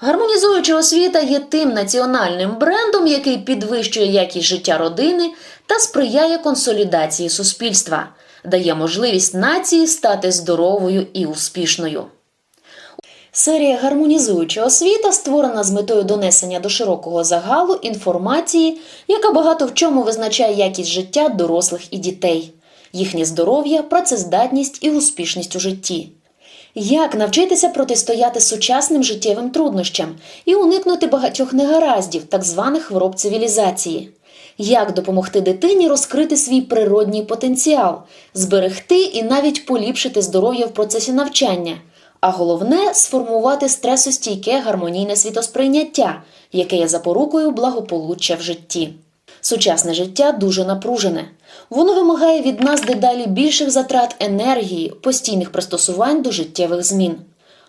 Гармонізуюча освіта є тим національним брендом, який підвищує якість життя родини та сприяє консолідації суспільства, дає можливість нації стати здоровою і успішною. Серія гармонізуюча освіта створена з метою донесення до широкого загалу інформації, яка багато в чому визначає якість життя дорослих і дітей, їхнє здоров'я, працездатність і успішність у житті. Як навчитися протистояти сучасним життєвим труднощам і уникнути багатьох негараздів, так званих хвороб цивілізації? Як допомогти дитині розкрити свій природній потенціал, зберегти і навіть поліпшити здоров'я в процесі навчання? А головне сформувати стресостійке гармонійне світосприйняття, яке є запорукою благополуччя в житті. Сучасне життя дуже напружене. Воно вимагає від нас дедалі більших затрат енергії, постійних пристосувань до життєвих змін.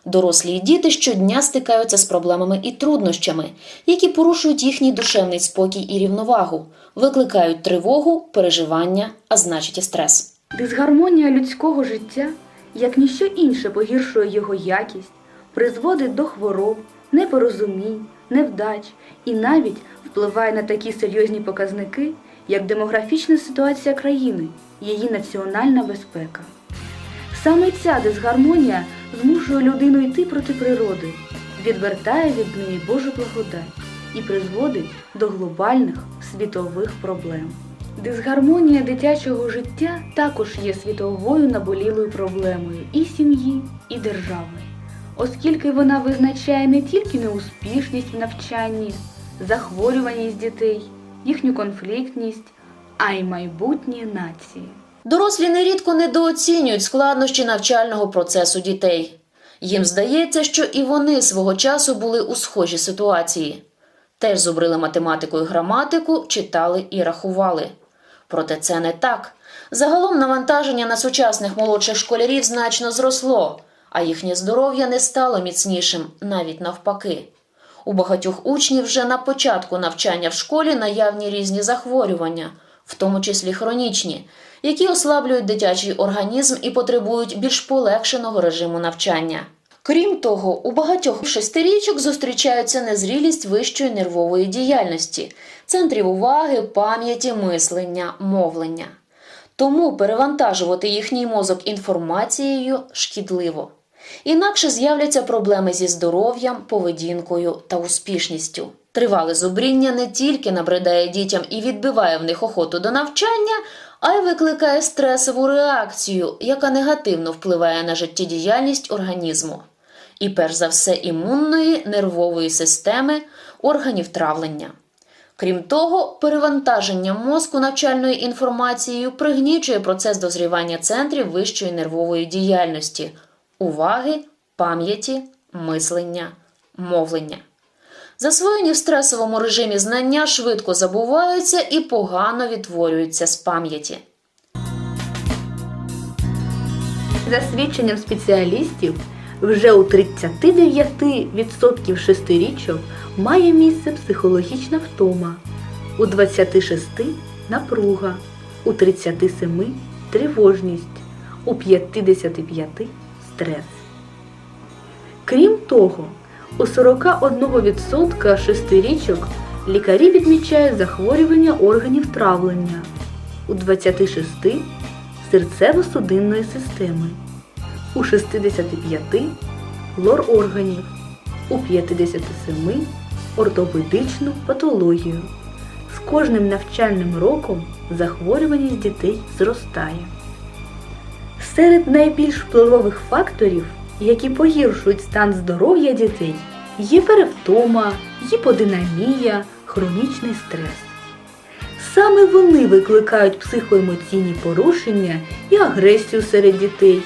Дорослі і діти щодня стикаються з проблемами і труднощами, які порушують їхній душевний спокій і рівновагу, викликають тривогу, переживання, а значить і стрес. Дисгармонія людського життя, як ніщо інше, погіршує його якість, призводить до хвороб, непорозумінь, невдач і навіть впливає на такі серйозні показники, як демографічна ситуація країни, її національна безпека. Саме ця дисгармонія змушує людину йти проти природи, відвертає від неї Божу благодать і призводить до глобальних світових проблем. Дисгармонія дитячого життя також є світовою наболілою проблемою і сім'ї, і держави, оскільки вона визначає не тільки неуспішність в навчанні, захворюваність дітей, їхню конфліктність, а й майбутнє нації. Дорослі нерідко недооцінюють складнощі навчального процесу дітей. Їм здається, що і вони свого часу були у схожій ситуації. Теж зубрили математику і граматику, читали і рахували. Проте це не так. Загалом навантаження на сучасних молодших школярів значно зросло, а їхнє здоров'я не стало міцнішим, навіть навпаки. У багатьох учнів вже на початку навчання в школі наявні різні захворювання, в тому числі хронічні, які ослаблюють дитячий організм і потребують більш полегшеного режиму навчання. Крім того, у багатьох шестирічок зустрічаються незрілість вищої нервової діяльності, центрів уваги, пам'яті, мислення, мовлення. Тому перевантажувати їхній мозок інформацією шкідливо. Інакше з'являться проблеми зі здоров'ям, поведінкою та успішністю. Тривале зубріння не тільки набридає дітям і відбиває в них охоту до навчання, а й викликає стресову реакцію, яка негативно впливає на життєдіяльність організму. І перш за все імунної, нервової системи, органів травлення. Крім того, перевантаження мозку навчальною інформацією пригнічує процес дозрівання центрів вищої нервової діяльності, уваги, пам'яті, мислення, мовлення. Засвоєні в стресовому режимі знання швидко забуваються і погано відтворюються з пам'яті. За свідченням спеціалістів, вже у 39% шестирічок має місце психологічна втома, у 26 напруга, у 37 тривожність, у 55 стрес. Крім того, у 41% шестирічок лікарі відмічають захворювання органів травлення, у 26 серцево-судинної системи, у 65 лор органів, у 57 ортопедичну патологію. З кожним навчальним роком захворюваність дітей зростає. Серед найбільш впливових факторів, які погіршують стан здоров'я дітей, є перевтома, гіподинамія, хронічний стрес. Саме вони викликають психоемоційні порушення і агресію серед дітей,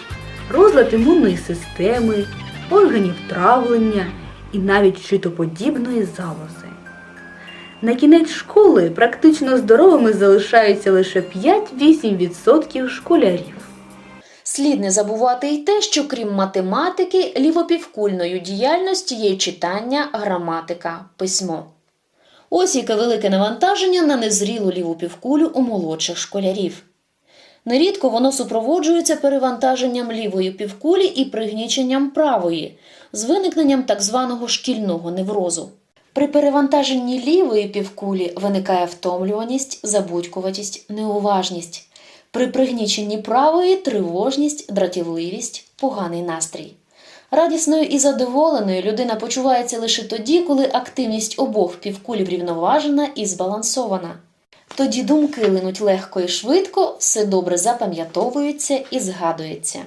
розлад імунної системи, органів травлення і навіть щитоподібної залози. На кінець школи практично здоровими залишаються лише 5-8% школярів. Слід не забувати й те, що крім математики, лівопівкульною діяльністю є читання, граматика, письмо. Ось яке велике навантаження на незрілу ліву півкулю у молодших школярів. Нерідко воно супроводжується перевантаженням лівої півкулі і пригніченням правої, з виникненням так званого шкільного неврозу. При перевантаженні лівої півкулі виникає втомлюваність, забудькуватість, неуважність. При пригніченні правої тривожність, дратівливість, поганий настрій. Радісною і задоволеною людина почувається лише тоді, коли активність обох півкулів врівноважена і збалансована. Тоді думки линуть легко і швидко, все добре запам'ятовується і згадується.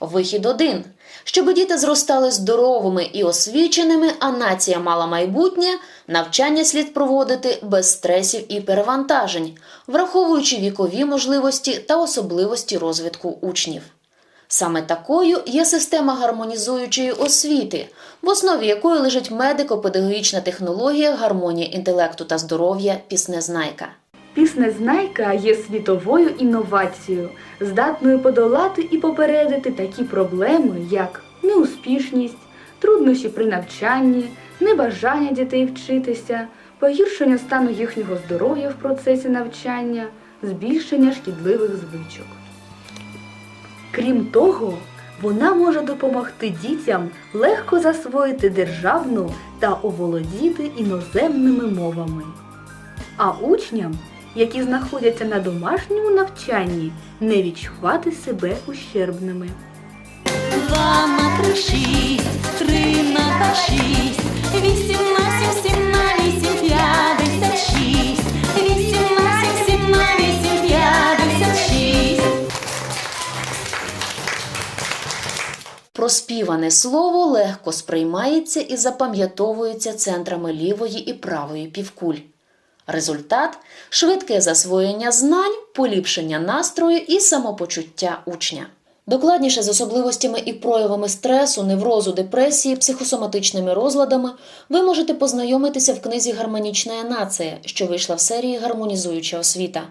Вихід один. Щоб діти зростали здоровими і освіченими, а нація мала майбутнє, навчання слід проводити без стресів і перевантажень, враховуючи вікові можливості та особливості розвитку учнів. Саме такою є система гармонізуючої освіти, в основі якої лежить медико-педагогічна технологія гармонії інтелекту та здоров'я піснезнайка. Піснезнайка є світовою інновацією, здатною подолати і попередити такі проблеми, як неуспішність, труднощі при навчанні, небажання дітей вчитися, погіршення стану їхнього здоров'я в процесі навчання, збільшення шкідливих звичок. Крім того, вона може допомогти дітям легко засвоїти державну та оволодіти іноземними мовами. А учням, які знаходяться на домашньому навчанні, не відчувати себе ущербними. Два на три шість, три на та шість, вісім на сім, сім на вісім, п'ятдесят шість, вісім на сім, сім на вісім, п'ятдесят шість. Проспіване слово легко сприймається і запам'ятовується центрами лівої і правої півкуль. Результат швидке засвоєння знань, поліпшення настрою і самопочуття учня. Докладніше з особливостями і проявами стресу, неврозу, депресії, психосоматичними розладами ви можете познайомитися в книзі Гармонічна нація, що вийшла в серії Гармонізуюча освіта.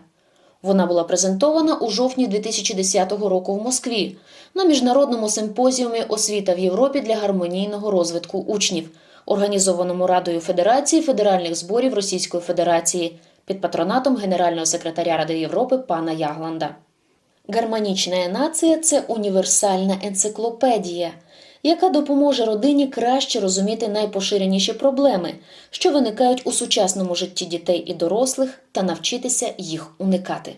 Вона була презентована у жовтні 2010 року в Москві на міжнародному симпозіумі Освіта в Європі для гармонійного розвитку учнів, організованому Радою Федерації федеральних зборів Російської Федерації під патронатом Генерального секретаря Ради Європи пана Ягланда. Гармонічна нація це універсальна енциклопедія, яка допоможе родині краще розуміти найпоширеніші проблеми, що виникають у сучасному житті дітей і дорослих, та навчитися їх уникати.